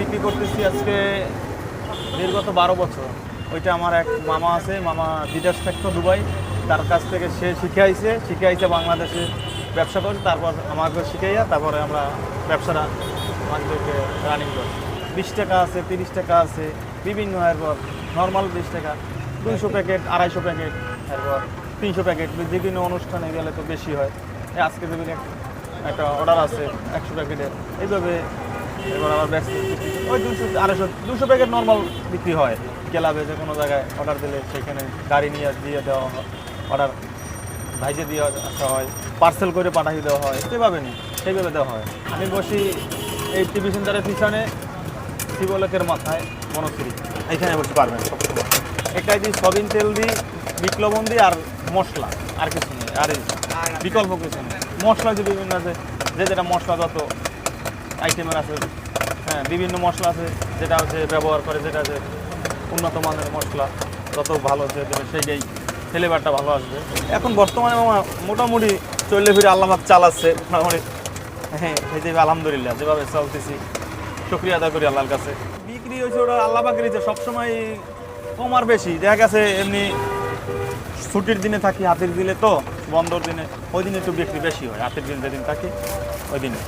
বিক্রি করতেছি আজকে দীর্ঘত বারো বছর। ওইটা আমার এক মামা আছে, মামা বিদেশ থাকতো দুবাই। তার কাছ থেকে সে শিখে আইছে শিখে আইছে বাংলাদেশে ব্যবসা করি তারপর আমাকে শিখাইয়া তারপরে আমরা ব্যবসাটা আমাদেরকে রানিং করি বিশ টাকা আছে, তিরিশ টাকা আছে, বিভিন্ন এরপর নর্মাল বিশ টাকা, দুইশো প্যাকেট, আড়াইশো প্যাকেট, এরপর তিনশো প্যাকেট, বিভিন্ন অনুষ্ঠানে গেলে তো বেশি হয়। আজকে যেমন একটা অর্ডার আছে একশো প্যাকেটের, এইভাবে এবার আবার ব্যস্ত। ওই দুশো আড়াইশো দুশো প্যাকেট নর্মাল বিক্রি হয়। ক্লাবে যে কোনো জায়গায় অর্ডার দিলে সেখানে গাড়ি নিয়ে দিয়ে দেওয়া হয় অর্ডার ভাইজে দিয়ে আসা হয় পার্সেল করে পাঠিয়ে দেওয়া হয় সেভাবে নেই সেইভাবে দেওয়া হয়। আমি বসি এই টিভি সেন্টারের পিছনে শিবলোকের মাথায় মনশ্রী এখানে বসে পারবেন সবসময় এটাই দিই সবিন তেল দিই বিক্লবন দিই আর মশলা আর কিছু নেই আর এই বিকল্প কিছু নেই। মশলা যে বিভিন্ন আছে যে যেটা মশলা যত আইটেমের আছে। হ্যাঁ বিভিন্ন মশলা আছে, যেটা হচ্ছে ব্যবহার করে, যেটা যে উন্নত মানের মশলা। যত ভালো হচ্ছে সেইটাই ফ্লেভারটা ভালো আসবে। এখন বর্তমানে মামা মোটামুটি চললে ফিরে আল্লাহাক চালাচ্ছে, মোটামুটি। হ্যাঁ সেইটাই আলহামদুলিল্লাহ, যেভাবে চলতেছি, শুক্রিয়া আদা করি আল্লাহর কাছে। বিক্রি হয়েছে ওটা আল্লাহ পাকের সবসময় কম আর বেশি। দেখা গেছে এমনি ছুটির দিনে থাকি, হাতের দিলে তো, বন্ধর দিনে, ওই দিনে একটু বিক্রি বেশি হয়, হাতের দিন যেদিন থাকি, ওই দিনে।